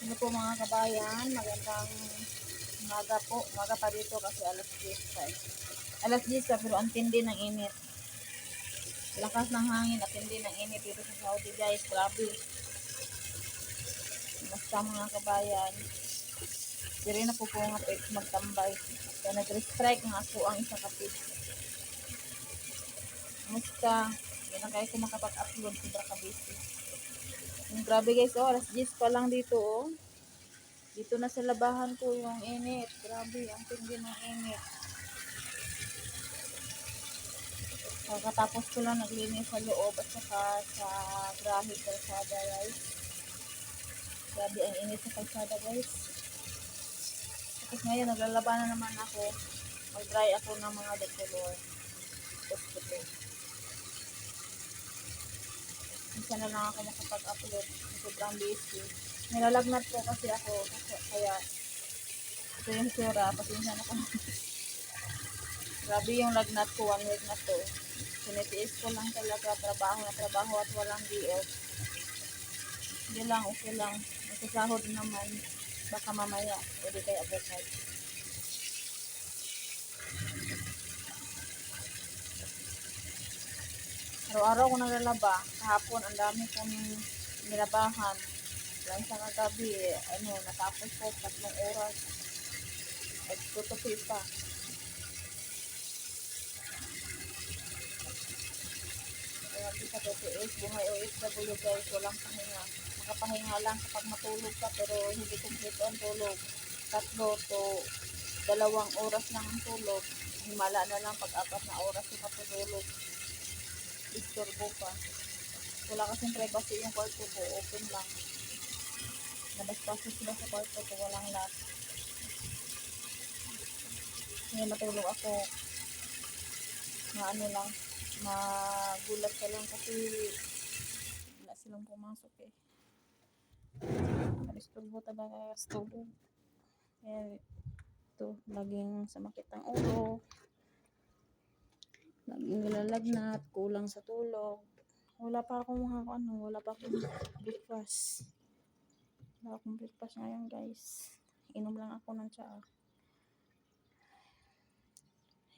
Ano po mga kabayan, magandang umaga po. Umaga pa dito kasi alas 10 pa. eh. Alas 10 pa pero ang tindi ng init. Lakas ng hangin at tindi ng init dito sa Saudi guys. Grabe. Basta mga kabayan. Hindi na po po nga pwede magtambay. Kaya nag-restrike nga ako ang isa kapit. Musta? Hindi na kayo ko makapag-upload. Sobra ka busy. Yung grabe guys, oh, alas 10 pa lang dito, oh. Dito na sa labahan ko yung init. Grabe, ang tindi ng init. Pagkatapos ko lang naglinis sa loob at saka sa grahe kalsada, guys. Grabe ang init sa kalsada, guys. Tapos ngayon, naglalaba na naman ako. Mag-dry ako ng mga decolor. Tapos ko Minsan na lang ako makapag-upload. Sobrang busy. Nilalagnat po kasi ako. Kaya ito yung sura. Pasensya na ko. Grabe yung lagnat ko. One week na to. Sinitiis ko lang talaga. Trabaho na trabaho at walang off. Hindi lang. Okay lang. Nasasahod naman. Baka mamaya. O di kaya Araw-araw ko naglalaba. Kahapon, ang dami kong nilabahan. Lang sa kagabi, ano, natapos ko tatlong oras. Nagtutupi pa. Kaya di sa TTS, buhay OFW guys, walang pahinga. Makapahinga lang kapag matulog ka, pero hindi kumpleto ang tulog. Tatlo to dalawang oras lang ang tulog. Himala na lang pag apat na oras yung matulog disturbo pa. Wala kasing privacy yung kwarto ko. Open lang. Nabaspaso sila sa kwarto ko. Walang lock. Ngayon matulog ako. Na ano lang. Magulat ka lang kasi wala silang pumasok eh. Disturbo talaga tulog. Kaya ito, laging samakit ang ulo nilalagnat, kulang sa tulog. Wala pa akong mga ano, wala pa akong breakfast. Wala akong breakfast ngayon guys. Inom lang ako ng tsaa.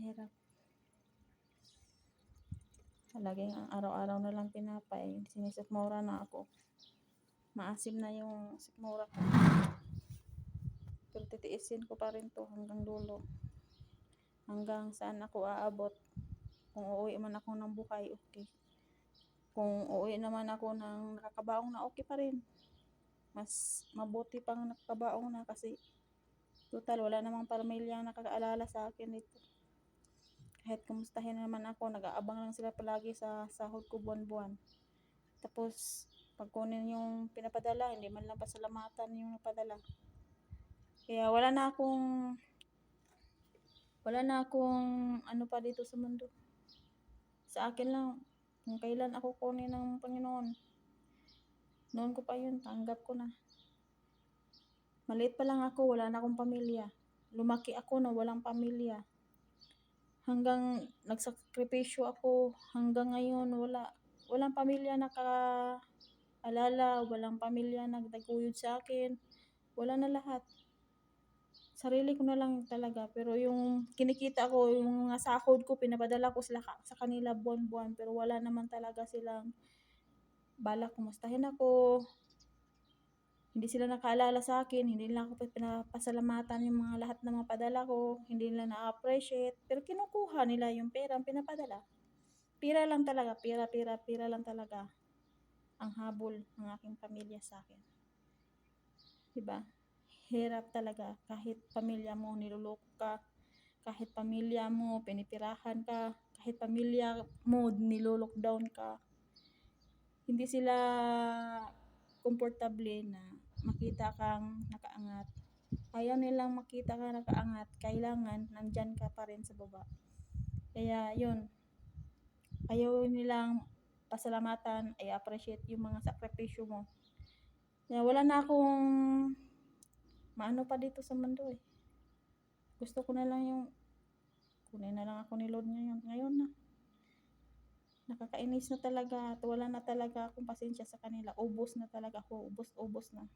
Hirap. Laging ang araw-araw na lang pinapay. Sinisipmura na ako. Maasim na yung sikmura ko. Pero titiisin ko pa rin to hanggang dulo. Hanggang saan ako aabot. Kung uuwi man ako ng bukay, okay. Kung uuwi naman ako ng nakakabaong na, okay pa rin. Mas mabuti pang nakakabaong na kasi total, wala namang pamilya nakakaalala sa akin dito. Kahit kumustahin naman ako, nag-aabang lang sila palagi sa sahod ko buwan-buwan. Tapos, pag kunin yung pinapadala, hindi man lang pasalamatan yung napadala. Kaya wala na akong wala na akong ano pa dito sa mundo sa akin lang, kung kailan ako kunin ng Panginoon. Noon ko pa yun, tanggap ko na. Maliit pa lang ako, wala na akong pamilya. Lumaki ako na walang pamilya. Hanggang nagsakripisyo ako, hanggang ngayon, wala, walang pamilya nakaalala, walang pamilya nagtaguyod sa akin. Wala na lahat sarili ko na lang talaga. Pero yung kinikita ko, yung mga sahod ko, pinapadala ko sila sa kanila buwan-buwan. Pero wala naman talaga silang balak kumustahin ako. Hindi sila nakaalala sa akin, hindi nila ako pinapasalamatan yung mga lahat ng mga padala ko, hindi nila na-appreciate. Pero kinukuha nila yung pera ang pinapadala. Pira lang talaga, pira, pira, pira lang talaga ang habol ng aking pamilya sa akin. Diba? Hirap talaga. Kahit pamilya mo niluloko ka. Kahit pamilya mo pinipirahan ka. Kahit pamilya mo nilolockdown ka. Hindi sila komportable na makita kang nakaangat. Ayaw nilang makita ka nakaangat. Kailangan nandyan ka pa rin sa baba. Kaya yun. Ayaw nilang pasalamatan. Ay appreciate yung mga sakripisyo mo. Kaya wala na akong maano pa dito sa mundo eh. Gusto ko na lang yung kunin na lang ako ni Lord ngayon. Ngayon na. Nakakainis na talaga at wala na talaga akong pasensya sa kanila. Ubos na talaga ako. Ubos-ubos na.